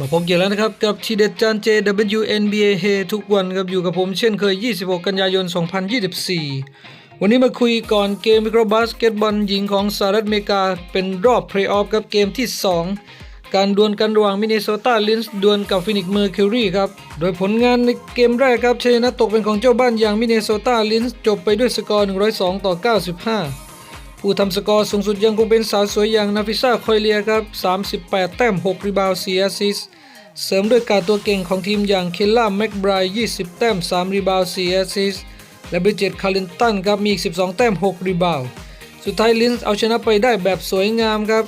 มาพบกันแล้วนะครับ กับทีเด็ดจาน JWNBA เฮทุกวันครับอยู่กับผมเช่นเคย 26 กันยายน 2024 วันนี้มาคุยก่อนเกมวิเครบาสเกตบอลหญิงของสหรัฐอเมริกา เป็นรอบเพลย์ออฟกับเกมที่ 2 การดวลกันระหว่างมินนิโซตาลินส์ดวลกับฟินิกซ์เมอร์คิวรีครับ โดยผลงานในเกมแรกครับชนะตกเป็นของเจ้าบ้านอย่างมินนิโซตาลินส์จบไปด้วยสกอร์ 102 ต่อ 95 ผู้ทำสกอร์สูงสุดยังคงเป็นสาวสวยอย่างนาฟิซาคอยเลียครับ 38 แต้ม 6 รีบาวด์4แอสซิสเสริมด้วยการตัวเก่งของทีมอย่างเคลล่าแม็กไบรท์20 แต้ม 3 รีบาวด์4แอสซิสและบริเจตคารินตันครับมีอีก 12 แต้ม 6 รีบาวสุดท้ายลินส์เอาชนะไปได้แบบสวยงามครับ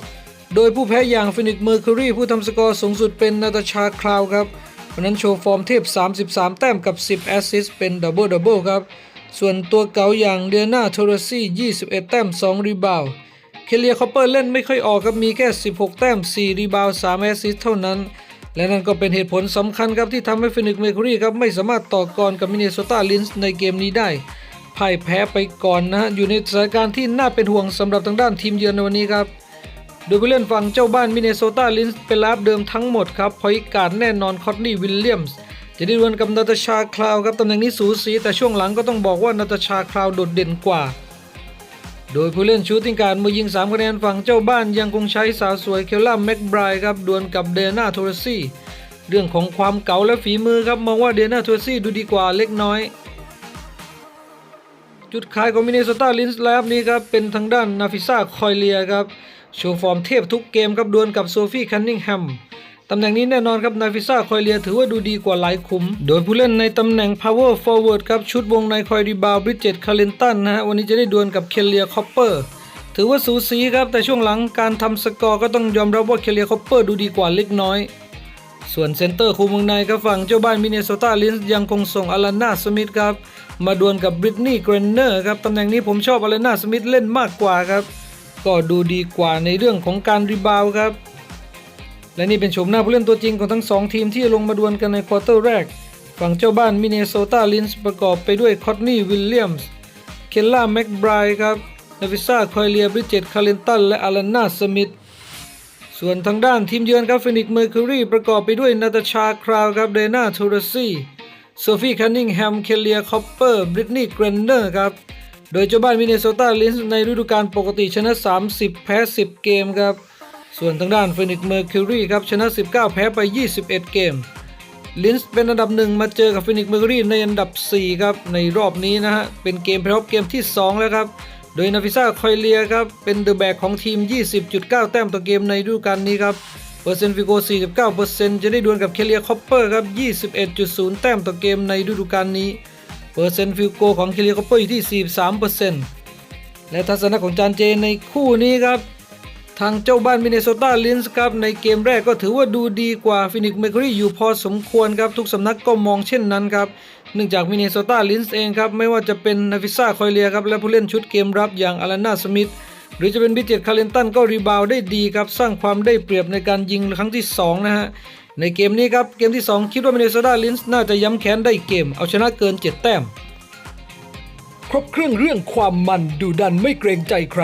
โดยผู้แพ้อย่างฟินิกเมอร์คิวรีผู้ทำสกอร์สูงสุดเป็นนาตาชาคลาวครับวันนั้นโชว์ฟอร์มเทพ 33 แต้มกับ 10 แอสซิสต์เป็นดับเบิลดับเบิลครับ ส่วนตัวเก๋าอย่างเดียนาโทรซี่21 แต้ม 2 รีบาวเคเลียคอปเปอร์เล่นไม่ค่อยออกครับมีแค่ 16 แต้ม 4 รีบาว 3 แอสซิสเท่านั้น และนั่นก็เป็นเหตุผลสำคัญครับที่ทำให้ฟินิกเมคิวรีครับ ไม่สามารถต่อกรกับมินนิโซตาลินส์ในเกมนี้ได้พ่ายแพ้ไปก่อนนะฮะ อยู่ในสถานการณ์ที่น่าเป็นห่วงสำหรับทางด้านทีมเยือนในวันนี้ครับโดยผู้เล่นฝั่งเจ้าบ้านมินนิโซตาลินส์เป็นลาบเดิมทั้งหมดครับพอยการแน่นอนคอตนี่วิลเลียมส์ จะได้ดวลกับนาตาชาคลาวครับตำแหน่งนี้สูสีแต่ช่วงหลังก็ต้องบอกว่านาตาชาคลาวโดดเด่นกว่า โดยผู้เล่นชูตติ้งการมือยิง3คะแนนฝั่งเจ้าบ้านยังคงใช้สาวสวยเคลล่าแม็กไบรท์ครับดวลกับเดน่าโทรซี่เรื่องของความเก๋าและฝีมือครับมองว่าเดน่าโทรซี่ดูดีกว่าเล็กน้อย จุดขายของมินนิโซตาลินส์แลบนี้ครับเป็นทางด้านนาฟิซาคอยเลียครับโชว์ฟอร์มเทพทุกเกมครับดวลกับโซฟี่คันนิงแฮม ตำแหน่งนี้แน่นอนครับนาฟิซาคอยเลียถือว่าดูดีกว่าหลายขุม โดยผู้เล่นในตำแหน่ง power forward ครับชุดวงในคอยรีบาวบริดเจตคาเลนตันนะฮะวันนี้จะได้ดวลกับเคลเลียคอปเปอร์ถือว่าสูสีครับ แต่ช่วงหลังการทำสกอร์ก็ต้องยอมรับว่าเคลเลียคอปเปอร์ดูดีกว่าเล็กน้อย ส่วนเซนเตอร์คูเมืองในก็ฝั่งเจ้าบ้านมินเนโซตาลินส์ยังคงส่งอารานาสมิธครับมาดวลกับบริตนีย์เกรนเนอร์ครับตำแหน่งนี้ผมชอบอารานาสมิธเล่นมากกว่าครับก็ดูดีกว่าในเรื่องของการรีบาวครับ และนี่เป็นโฉมหน้าผู้เล่นตัวจริงของทั้งสองทีมที่ลงมาดวลกันในควอเตอร์แรก ฝั่งเจ้าบ้านมินนิโซตาลินส์ประกอบไปด้วยคอตนี่วิลเลียมส์ เคลล่าแม็กไบรท์ครับ นาวิซาคอยเลียบริเจตคาเลนตัน และอารานาสมิธ ส่วนทางด้านทีมเยือนครับฟินิกเมอร์คิวรีประกอบไปด้วยนาตาชาคราวครับเดนาโทรซี่โซฟีคันนิงแฮม เคเลียคอปเปอร์ บริตนีย์เกรนเนอร์ครับ โดยเจ้าบ้านมินนิโซตาลินส์ในฤดูกาลปกติชนะ 30 แพ้ 10 เกมครับ ส่วนทางด้านฟินิกเมอร์คิวรีครับชนะ 19 แพ้ไป 21 เกมลินส์เป็นอันดับหนึ่งมาเจอกับฟินิกเมอร์คิวรีในอันดับ 4 ครับ ในรอบนี้นะฮะ เป็นเกมเพลย์ออฟเกมที่ 2 แล้วครับ โดยนาฟิซ่าคอยเลียครับ เป็นเดอะแบกของทีม 20.9 แต้มต่อเกมในฤดูกาลนี้ครับเปอร์เซ็นต์ฟิโก 49%จะได้ดวลกับเคเลียคอปเปอร์ครับ 21.0 แต้มต่อเกมในฤดูกาลนี้เปอร์เซ็นต์ฟิโกของเคเลียคอปเปอร์อยู่ที่ 43%และทัศนะของจานเจในคู่นี้ครับ ทางเจ้าบ้านมินนิโซตาลินส์ครับในเกมแรกก็ถือว่าดูดีกว่าฟินิกซ์เมอร์คิวรีอยู่พอสมควรครับทุกสำนักก็มองเช่นนั้นครับเนื่องจากมินนิโซตาลินส์เองครับไม่ว่าจะเป็นนาฟิซ่าคอยเลียครับและผู้เล่นชุดเกมรับอย่างอารานาสมิธหรือจะเป็นบิเจตคาเลนตันก็รีบาวได้ดีครับสร้างความได้เปรียบในการยิงครั้งที่สองนะฮะในเกมนี้ครับเกมที่สองคิดว่ามินนิโซตาลินส์น่าจะย้ำแค้นได้เกม เอาชนะเกิน 7 แต้ม ครบเครื่องเรื่องความมันดูดันไม่เกรงใจใคร